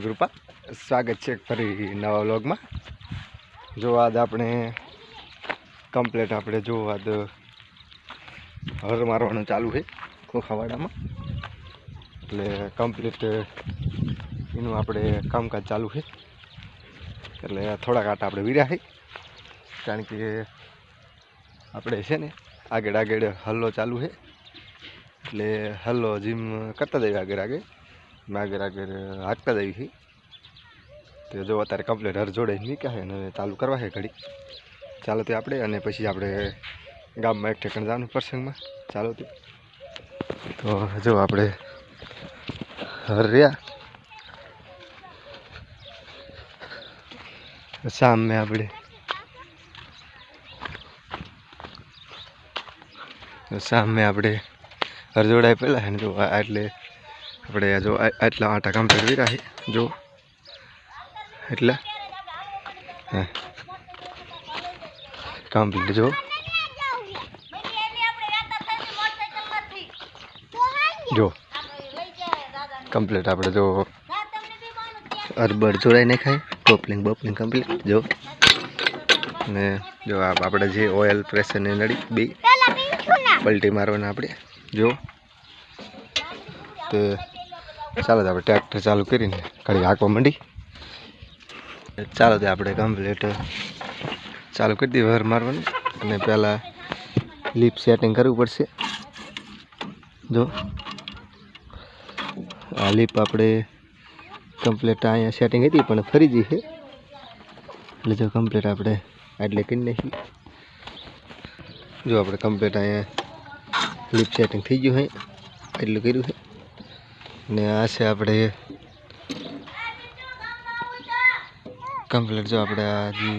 સ્વાગત છે ફરી નવા વ્લોગમાં. જો આજ આપણે કમ્પ્લેટ આપણે જો આજ હર મારવાનું ચાલુ છે ખોખાવાડામાં. એટલે કમ્પ્લીટ એનું આપણે કામકાજ ચાલુ છે. એટલે થોડાક આટા આપણે વીર્યા છે. કારણ કે આપણે છે ને આગળ આગળ હલ્લો ચાલુ છે. એટલે હલ્લો જીમ કરતા જઈએ આગળ આગળ. મેં આગળ હાટકા દઈ છીએ તો જો અત્યારે કમ્પ્લેટ હર જોડે નીકળ્યા છે અને ચાલુ કરવા છે ઘડી. ચાલો તે આપણે અને પછી આપણે ગામમાં એક ઠેકાણ જવાનું પ્રસંગમાં. ચાલો તે. તો જો આપણે હર રહ્યા. સામે આપણે સામે આપણે હરજોડાય પહેલાં છે ને જો એટલે આપણે જો આટલા આટા કામ ફેરવી રાખી. જો. એટલે. હા. કમ્પ્લીટ જો. જો. કમ્પ્લીટ આપણે જો અરબર જોડાઈ નાખાય. ટોપલિંગ બોપલિંગ કમ્પ્લીટ જો. ને જો આપણે જે ઓઇલ પ્રેશરની નળી બે પલટી મારવાના આપણે. જો. તે ચાલો તો આપણે ટ્રેક્ટર ચાલુ કરીને ઘડી હાંકવા માંડી. ચાલો તો આપણે કમ્પ્લીટ ચાલુ કરી દઈએ વર મારવાનું. અને પહેલાં લીપ સેટિંગ કરવું પડશે. જો. આ લીપ આપણે કમ્પ્લીટ અહીંયા સેટિંગ હતી, પણ ફરી જઈ છે. એટલે જો કમ્પ્લીટ આપણે એટલે કરી નાખી જો આપણે કમ્પ્લીટ અહીંયા લીપ સેટિંગ થઈ ગયું છે. એટલું કર્યું છે. ને આ છે આપણે કમ્પ્લીટ જો આપણે આ જે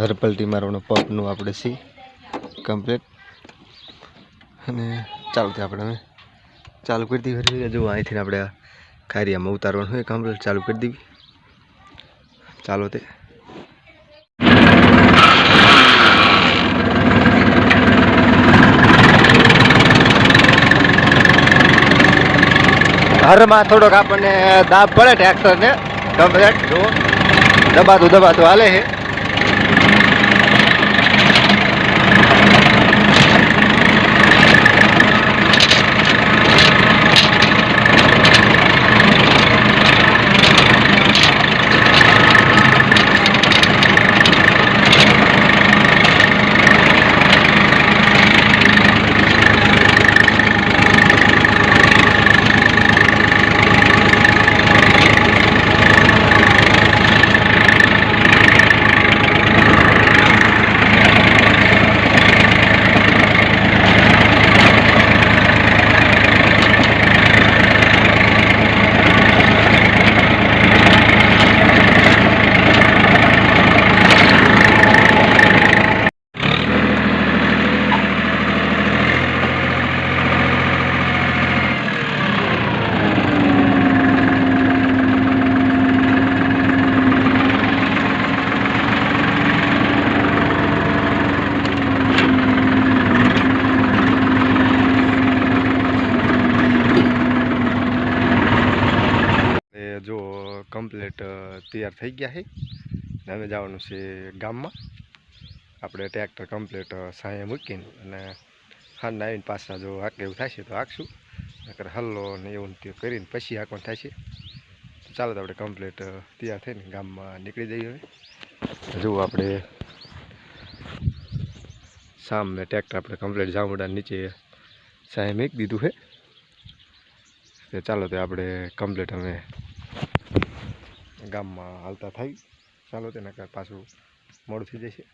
હરપલટી મારવાનું પપનું આપણે સી કમ્પ્લીટ અને ચાલુ થાય આપણે હવે. ચાલુ કરી દીધી જો અહીંથી આપણે આ કાર્યમાં ઉતારવાનું હોય કમ્પ્લીટ ચાલુ કરી દીધી. ચાલો તે. હરમાં થોડોક આપણને દાબ પડે ટ્રેક્ટરને કમ્પ્લેટ જો દબાતું દબાતું હાલે છે એ જો કમ્પ્લીટ તૈયાર થઈ ગયા છે. હવે જવાનું છે ગામમાં. આપણે ટ્રેક્ટર કમ્પ્લીટ સાંયે મૂકીને અને હાંડ આવીને પાછા જો હાંકે એવું થશે તો હાંકશું નકર હલ્લો ને એવું તે કરીને પછી હાંકવાનું થશે ચાલો તો આપણે કમ્પ્લીટ તૈયાર થઈને ગામમાં નીકળી જઈએ હવે. જુઓ આપણે સામે ટ્રેક્ટર આપણે કમ્પ્લીટ જામુડા નીચે સાંયે મૂકી દીધું છે. ચાલો તો આપણે કમ્પ્લીટ અમે ગામમાં હાલતા થઈ ચાલો તેના પાછું મોડું થઈ જશે.